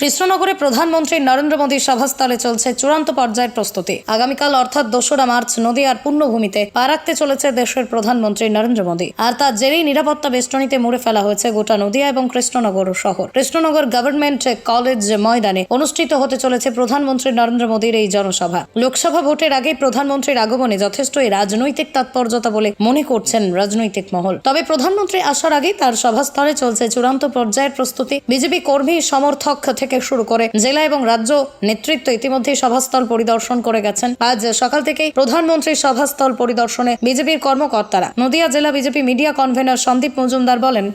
কৃষ্ণনগরে প্রধানমন্ত্রী নরেন্দ্র মোদীর সভাস্থলে চলছে চূড়ান্ত পর্যায়ের প্রস্তুতি। আগামীকাল অর্থাৎ দোসরা মার্চ নদীয়ার পূর্ণভূমিতে পা রাখতে চলেছে দেশের প্রধানমন্ত্রী নরেন্দ্র মোদী। আর তার জেরেই নিরাপত্তা বেষ্টনীতে মুড়ে ফেলা হয়েছে গোটা নদিয়া এবং কৃষ্ণনগর শহর। কৃষ্ণনগর গভর্নমেন্ট কলেজ ময়দানে অনুষ্ঠিত হতে চলেছে প্রধানমন্ত্রী নরেন্দ্র মোদীর এই জনসভা। লোকসভা ভোটের আগেই প্রধানমন্ত্রীর আগমনে যথেষ্টই রাজনৈতিক তাৎপর্যতা বলে মনে করছেন রাজনৈতিক মহল। তবে প্রধানমন্ত্রী আসার আগেই তার সভাস্থলে চলছে চূড়ান্ত পর্যায়ের প্রস্তুতি। বিজেপি কর্মী সমর্থক থেকে শুরু করে জেলা এবং রাজ্য নেতৃত্ব ইতিমধ্যে সভাস্থল পরিদর্শন করে গেছেন। আজ সকাল থেকেই প্রধানমন্ত্রীর সভাস্থল পরিদর্শনে বিজেপির কর্মকর্তারা নদিয়া জেলা BJP media convener Sandeep Majumdar বলেন,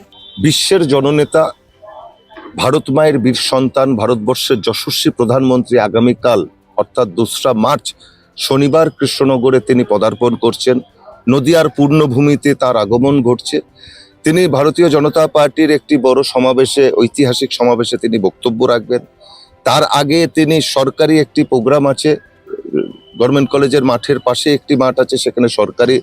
বিশ্বের জননেতা, ভারত মায়ের বীর সন্তান, ভারতবর্ষের যশস্বী প্রধানমন্ত্রী আগামীকাল, অর্থাৎ দোসরা মার্চ, শনিবার কৃষ্ণনগরে তিনি পদার্পণ করছেন। নদিয়ার পূর্ণভূমিতে তার আগমন ঘটছে। তিনি ভারতীয় জনতা পার্টির একটি বড় সমাবেশে, ঐতিহাসিক সমাবেশে তিনি বক্তব্য রাখবেন। তার আগে তিনি সরকারি একটি প্রোগ্রাম আছে, গভর্নমেন্ট কলেজের মাঠের পাশে একটি মাঠ আছে, সেখানে সরকারি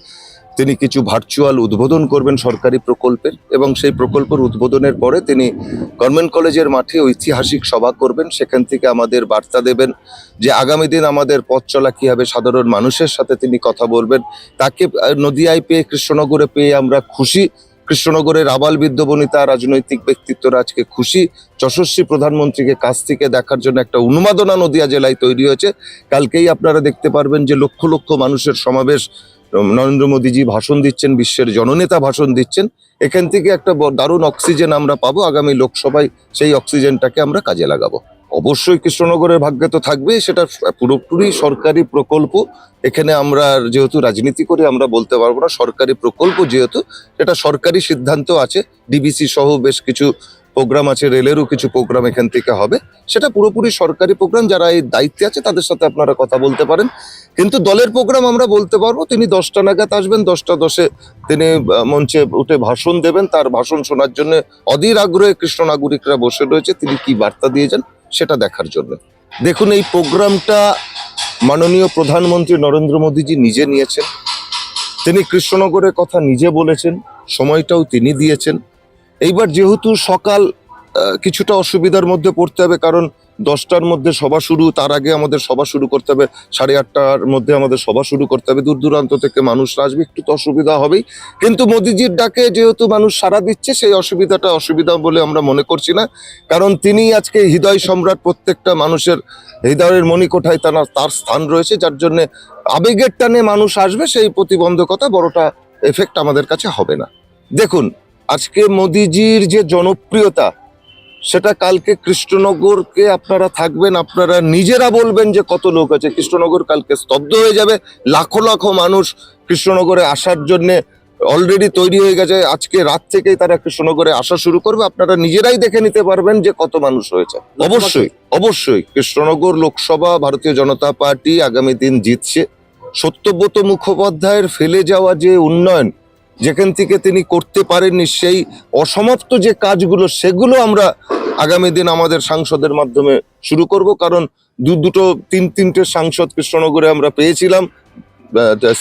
তিনি কিছু ভার্চুয়াল উদ্বোধন করবেন সরকারি প্রকল্পের এবং সেই প্রকল্পের উদ্বোধনের পরে তিনি গভর্নমেন্ট কলেজের মাঠে ঐতিহাসিক সভা করবেন। সেখান থেকে আমাদের বার্তা দেবেন যে আগামী দিন আমাদের পথ চলা কী হবে, সাধারণ মানুষের সাথে তিনি কথা বলবেন। তাকে নদিয়ায় পেয়ে, কৃষ্ণনগরে পেয়ে আমরা খুশি। কৃষ্ণনগরের আবাল বৃদ্ধ বনিতা রাজনৈতিক ব্যক্তিত্বরা আজকে খুশি। যশস্বী প্রধানমন্ত্রীকে কাছ থেকে দেখার জন্য একটা উন্মাদনা নদিয়া জেলায় তৈরি হয়েছে। কালকেই আপনারা দেখতে পারবেন যে লক্ষ লক্ষ মানুষের সমাবেশ নরেন্দ্র মোদীজি ভাষণ দিচ্ছেন, বিশ্বের জননেতা ভাষণ দিচ্ছেন। এখান থেকে একটা দারুণ অক্সিজেন আমরা পাবো। আগামী লোকসভায় সেই অক্সিজেনটাকে আমরা কাজে লাগাবো। অবশ্যই কৃষ্ণনগরের ভাগ্যে তো থাকবেই, সেটা পুরোপুরি সরকারি প্রকল্প। এখানে আমরা যেহেতু রাজনীতি করে, আমরা বলতে পারব না সরকারি প্রকল্প যেহেতু এটা সরকারি সিদ্ধান্ত আছে। ডিবিসি সহ বেশ কিছু প্রোগ্রাম আছে, রেলেরও কিছু প্রোগ্রাম এখান থেকে হবে। সেটা পুরোপুরি সরকারি প্রোগ্রাম যারা এই দায়িত্বে আছে, তাদের সাথে আপনারা কথা বলতে পারেন। কিন্তু দলের প্রোগ্রাম আমরা বলতে পারব, তিনি দশটা নাগাদ আসবেন, দশটা দশে তিনি মঞ্চে উঠে ভাষণ দেবেন। তার ভাষণ শোনার জন্য অধীর আগ্রহে কৃষ্ণ নাগরিকরা বসে রয়েছে। তিনি কি বার্তা দিয়ে যান? সেটা দেখার জন্য। দেখুন, এই প্রোগ্রামটা মাননীয় প্রধানমন্ত্রী নরেন্দ্র মোদীজি নিজে নিয়েছেন। তিনি কৃষ্ণনগরের কথা নিজে বলেছেন, সময়টাও তিনি দিয়েছেন। এইবার যেহেতু সকাল কিছুটা অসুবিধার মধ্যে পড়তে হবে, কারণ দশটার মধ্যে সভা শুরু, তার আগে আমাদের সভা শুরু করতে হবে, সাড়ে আটটার মধ্যে আমাদের সভা শুরু করতে হবে। দূর দূরান্ত থেকে মানুষরা আসবে, একটু তো অসুবিধা হবেই। কিন্তু মোদিজির ডাকে যেহেতু মানুষ সাড়া দিচ্ছে, সেই অসুবিধাটা অসুবিধা বলে আমরা মনে করছি না। কারণ তিনি আজকে হৃদয় সম্রাট প্রত্যেকটা মানুষের হৃদয়ের মণিকোঠায় তার তার স্থান রয়েছে, যার জন্যে আবেগের টানে মানুষ আসবে, সেই প্রতিবন্ধকতা বড়টা এফেক্ট আমাদের কাছে হবে না। দেখুন, আজকে মোদিজির যে জনপ্রিয়তা সেটা কালকে কৃষ্ণনগরকে আপনারা থাকবেন, আপনারা নিজেরা বলবেন যে কত লোক আছে। কৃষ্ণনগর কালকে স্তব্ধ হয়ে যাবে। লাখো লাখো মানুষ কৃষ্ণনগরে আসার জন্য অলরেডি তৈরি হয়ে গেছে। আজকে রাত থেকেই তারা কৃষ্ণনগরে আসা শুরু করবে। আপনারা নিজেরাই দেখে নিতে পারবেন যে কত মানুষ হয়েছে অবশ্যই অবশ্যই কৃষ্ণনগর লোকসভা, ভারতীয় জনতা পার্টি আগামী দিন জিতছে। সত্যব্রত মুখোপাধ্যায়ের ফেলে যাওয়া যে উন্নয়ন যেখান থেকে তিনি করতে পারেননি সেই অসমাপ্ত যে কাজগুলো, সেগুলো আমরা আগামী দিন আমাদের সাংসদের মাধ্যমে শুরু করব। কারণ দু দুটো, তিন তিনটে সাংসদ কৃষ্ণনগরে আমরা পেয়েছিলাম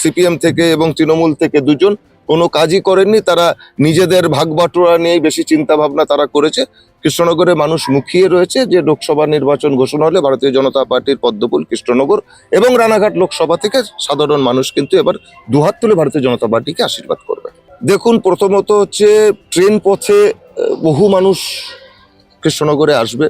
সিপিএম থেকে এবং তৃণমূল থেকে দুজন। কোনো কাজই করেননি, তারা নিজেদের ভাগ বাটোয়ারা নিয়েই বেশি চিন্তা ভাবনা তারা করেছে। কৃষ্ণনগরে মানুষ মুখিয়ে রয়েছে যে লোকসভা নির্বাচন ঘোষণা হলে ভারতীয় জনতা পার্টির পদ্মপুল কৃষ্ণনগর এবং রানাঘাট লোকসভা থেকে সাধারণ মানুষ কিন্তু এবার দুহাত তুলে ভারতীয় জনতা পার্টিকে আশীর্বাদ করবে। দেখুন, প্রথমত হচ্ছে ট্রেন পথে বহু মানুষ কৃষ্ণনগরে আসবে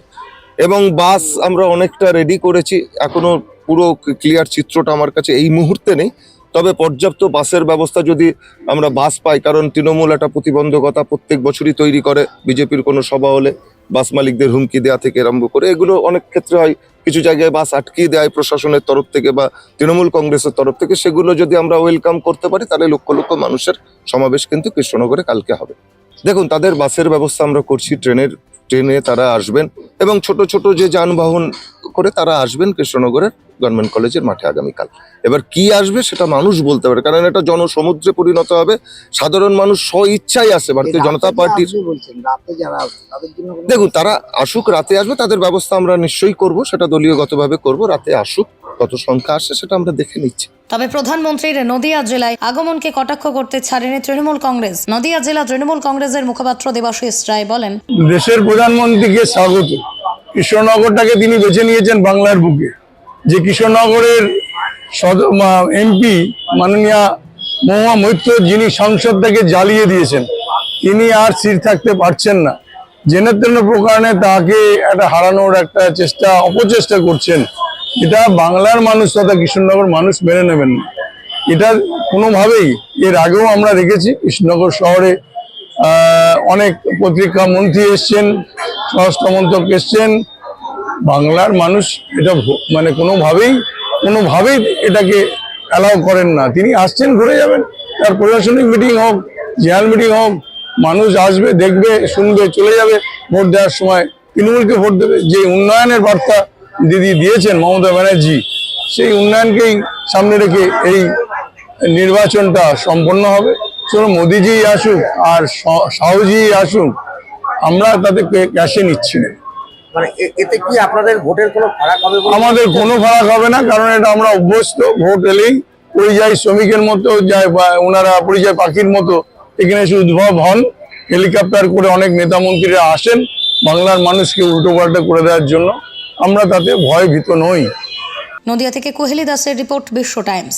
এবং বাস আমরা অনেকটা রেডি করেছি। এখনও পুরো ক্লিয়ার চিত্রটা আমার কাছে এই মুহূর্তে নেই। তবে পর্যাপ্ত বাসের ব্যবস্থা যদি আমরা বাস পাই, কারণ তৃণমূল একটা প্রতিবন্ধকতা প্রত্যেক বছরই তৈরি করে। বিজেপির কোনো সভা হলে বাস মালিকদের হুমকি দেওয়া থেকে আরম্ভ করে, এগুলো অনেক ক্ষেত্রে হয়। কিছু জায়গায় বাস আটকিয়ে দেয় প্রশাসনের তরফ থেকে বা তৃণমূল কংগ্রেসের তরফ থেকে, সেগুলো যদি আমরা ওয়েলকাম করতে পারি, তাহলে লক্ষ লক্ষ মানুষের সমাবেশ কিন্তু কৃষ্ণনগরে কালকে হবে। দেখুন, তাদের বাসের ব্যবস্থা আমরা করছি, ট্রেনের, ট্রেনে তারা আসবেন এবং ছোট ছোট যে যানবাহন করে তারা আসবেন কৃষ্ণনগরের গভর্নমেন্ট কলেজের মাঠে আগামীকাল। এবার কি আসবে সেটা মানুষ বলতে পারে কারণ এটা জনসমুদ্রে পরিণত হবে। সাধারণ মানুষ স্ব ইচ্ছাই আসে ভারতীয় জনতা রাতে পার্টির যারা আসবে বলছেন রাতে যারা আসবে তাদের জন্য কোনো- দেখুন তারা আসুক রাতে আসবে তাদের ব্যবস্থা আমরা নিশ্চয়ই করব সেটা দলীয়গতভাবে করব রাতে আসুক কত সংখ্যা আসে সেটা আমরা দেখে নিচ্ছি। তবে প্রধানমন্ত্রীর নদিয়া জেলায় আগমনকে কটাক্ষ করতে ছাড়েনি তৃণমূল কংগ্রেস। নদিয়া জেলা তৃণমূল কংগ্রেসের মুখপাত্র দেবাশিস রায় বলেন দেশের প্রধানমন্ত্রীকে স্বাগত। কৃষ্ণনগরটাকে তিনি বেছে নিয়েছেন বাংলার বুকে। যে কৃষ্ণনগরের এমপি মাননীয়া মহুয়া মৈত্র যিনি সংসদটাকে জ্বালিয়ে দিয়েছেন, তিনি আর স্থির থাকতে পারছেন না। জেনে তেন প্রকারণে তাকে একটা হারানোর একটা চেষ্টা, অপচেষ্টা করছেন। এটা বাংলার মানুষ তথা কৃষ্ণনগর মানুষ মেনে নেবেন না। এটা কোনোভাবেই, এর আগেও আমরা দেখেছি, কৃষ্ণনগর শহরে অনেক পত্রিকা মন্ত্রী এসছেন স্বরাষ্ট্রমন্ত্রক এসছেন বাংলার মানুষ এটা মানে কোনোভাবেই কোনোভাবেই এটাকে অ্যালাউ করেন না। তিনি আসছেন, ঘুরে যাবেন। তার প্রশাসনিক মিটিং হোক, জেনারেল মিটিং হোক, মানুষ আসবে, দেখবে, শুনবে, চলে যাবে। ভোট দেওয়ার সময় তৃণমূলকে ভোট দেবে। যে উন্নয়নের বার্তা দিদি দিয়েছেন মমতা ব্যানার্জি, সেই উন্নয়নকেই সামনে রেখে এই নির্বাচনটা সম্পন্ন হবে। চলো মোদিজি আসুক আর শাহজি আসুক, আমরা তাদের ক্যাশে নিচ্ছি না। মানে এ- এতে কি আপনাদের ভোটের কোনো ফারাক হবে আমাদের কোনো ফারাক হবে না কারণ এটা আমরা অভ্যস্ত ভোট এলেই পরিযায়ী শ্রমিকের মতো যায় বা ওনারা পরিযায়ী পাখির মতো এখানে এসে উদ্ভব হন। হেলিকপ্টার করে অনেক নেতা মন্ত্রীরা আসেন বাংলার মানুষকে উল্টো পাল্টা করে দেওয়ার জন্য। আমরা তাতে ভয় ভীত নই। নদিয়া থেকে কোহেলি দাসের রিপোর্ট বিশ্ব টাইমস।